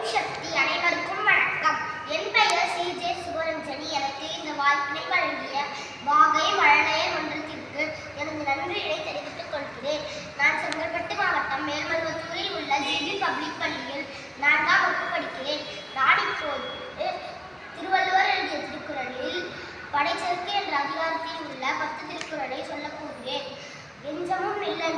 ஓம் சக்தி அனைவருக்கும் வணக்கம். என் பெயர் சி. ஜே. சுபரஞ்சனி எனக்கு இந்த வாய்ப்பினை வழங்கிய வாகை மழலையர் மன்றத்திற்கு எனது நன்றியை தெரிவித்துக் கொள்கிறேன். நான் செங்கல்பட்டு மாவட்டம் மேல்மருவத்தூரில் உள்ள ஜிபி பப்ளிக் பள்ளியில் நான்காம் வகுப்பு படிக்கிறேன். நான் இப்போது திருவள்ளுவர் எழுதிய திருக்குறளில் படைச்செருக்கு என்ற அதிகாரத்தில் உள்ள பத்து திருக்குறளை சொல்லப் போகிறேன். எஞ்சமும் இல்லை